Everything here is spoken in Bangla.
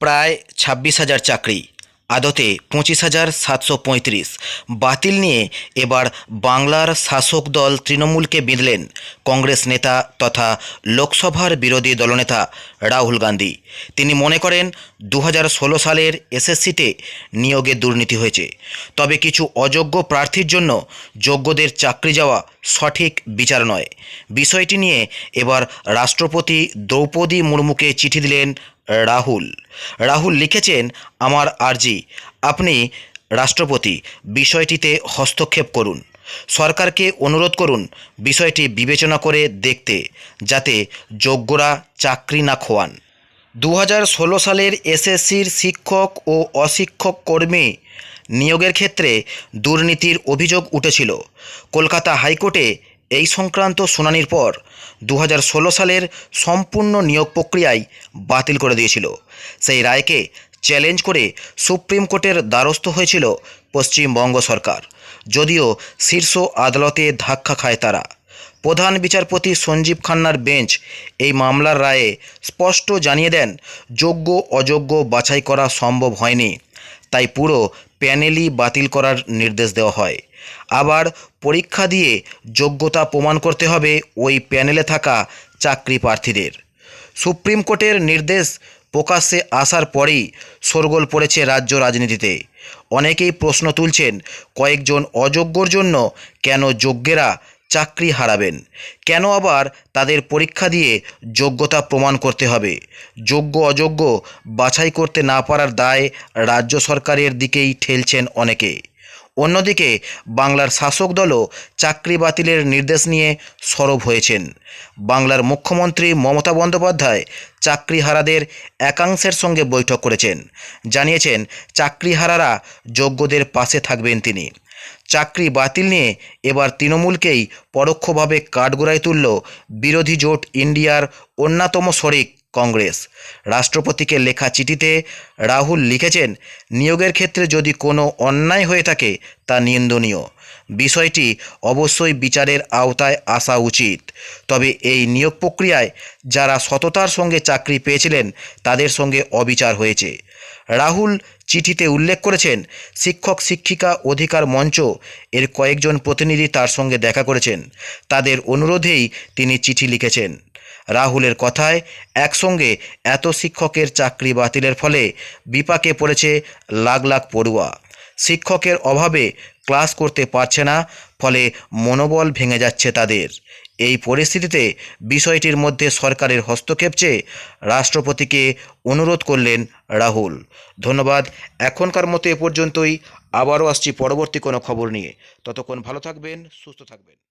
প্রায় ছাব্বিশ হাজার চাকরি, আদতে পঁচিশ হাজার সাতশো পঁয়ত্রিশ। বাতিল নিয়ে এবার বাংলার শাসক দল তৃণমূলকে বিঁধলেন কংগ্রেস নেতা তথা লোকসভার বিরোধী দলনেতা রাহুল গান্ধী। তিনি মনে করেন দু ষোলো সালের এসএসসিতে নিয়োগে দুর্নীতি হয়েছে। তবে কিছু অযোগ্য প্রার্থীর জন্য যোগ্যদের চাকরি যাওয়া সঠিক বিচার নয়। বিষয়টি নিয়ে এবার রাষ্ট্রপতি দ্রৌপদী মুর্মুকে চিঠি দিলেন রাহুল। রাহুল লিখেছেন, আমার আর্জি, আপনি রাষ্ট্রপতি, বিষয়টিতে হস্তক্ষেপ করুন। সরকারকে অনুরোধ করুন বিষয়টি বিবেচনা করে দেখতে, যাতে যোগ্যরা চাকরি না খোয়ান। দু সালের এসএসসির শিক্ষক ও অশিক্ষক কর্মী নিয়োগের ক্ষেত্রে দুর্নীতির অভিযোগ উঠেছিল। কলকাতা হাইকোর্টে এই সংক্রান্ত শুনানির পর দু সালের সম্পূর্ণ নিয়োগ প্রক্রিয়াই বাতিল করে দিয়েছিল। সেই রায়কে চ্যালেঞ্জ করে সুপ্রিম কোর্টের দ্বারস্থ হয়েছিল পশ্চিমবঙ্গ সরকার, যদিও শীর্ষ আদালতে ধাক্কা খায় তারা। প্রধান বিচারপতি সঞ্জীব খান্নার বেঞ্চ এই মামলার রায়ে স্পষ্ট জানিয়ে দেন যোগ্য অযোগ্য বাছাই করা সম্ভব হয়নি। তাই পুরো প্যানেলই বাতিল করার নির্দেশ দেওয়া হয়। আবার পরীক্ষা দিয়ে যোগ্যতা প্রমাণ করতে হবে ওই প্যানেলে থাকা চাকরি প্রার্থীদের। সুপ্রিম কোর্টের নির্দেশ প্রকাশ্যে আসার পরেই শোরগোল পড়েছে রাজ্য রাজনীতিতে। অনেকেই প্রশ্ন তুলছেন, কয়েকজন অযোগ্যর জন্য কেন যোগ্যেরা চাকরি হারাবেন। কেন আবার তাদের পরীক্ষা দিয়ে যোগ্যতা প্রমাণ করতে হবে? যোগ্য অযোগ্য বাছাই করতে না পারার দায় রাজ্য সরকারের দিকেই ঠেলছেন অনেকে। অন্যদিকে, বাংলার শাসক দলও চাকরি বাতিলের নির্দেশ নিয়ে সরব হয়েছেন। বাংলার মুখ্যমন্ত্রী মমতা বন্দ্যোপাধ্যায় চাকরিহারাদের একাংশের সঙ্গে বৈঠক করেছেন। জানিয়েছেন চাকরিহারারা যোগ্যদের পাশে থাকবেন তিনি। চাকরি বাতিল নিয়ে এবার তৃণমূলকেই পরোক্ষভাবে কাঠগোড়ায় তুলল বিরোধী জোট ইন্ডিয়ার অন্যতম শরিক কংগ্রেস। রাষ্ট্রপতিকে লেখা চিঠিতে রাহুল লিখেছেন, নিয়োগের ক্ষেত্রে যদি কোনো অন্যায় হয়ে থাকে তা নিন্দনীয়। বিষয়টি অবশ্যই বিচারের আওতায় আসা উচিত। তবে এই নিয়োগ প্রক্রিয়ায় যারা সততার সঙ্গে চাকরি পেয়েছিলেন, তাদের সঙ্গে অবিচার হয়েছে। রাহুল চিঠিতে উল্লেখ করেছেন, শিক্ষক, শিক্ষিকা অধিকার মঞ্চ এর কয়েকজন প্রতিনিধি তার সঙ্গে দেখা করেছেন। তাদের অনুরোধেই তিনি চিঠি লিখেছেন। রাহুলের কথায়, একসঙ্গে এত শিক্ষকের চাকরি বাতিলের ফলে বিপাকে পড়েছে লাখ লাখ পড়ুয়া। শিক্ষকের অভাবে ক্লাস করতে পারছে না, ফলে মনোবল ভেঙে যাচ্ছে তাদের। এই পরিস্থিতিতে বিষয়টির মধ্যে সরকারের হস্তক্ষেপ চেয়ে রাষ্ট্রপতিকে অনুরোধ করলেন রাহুল। ধন্যবাদ। এখনকার মতো এ পর্যন্তই। আবারও আসছি পরবর্তী কোনো খবর নিয়ে। ততক্ষণ ভালো থাকবেন, সুস্থ থাকবেন।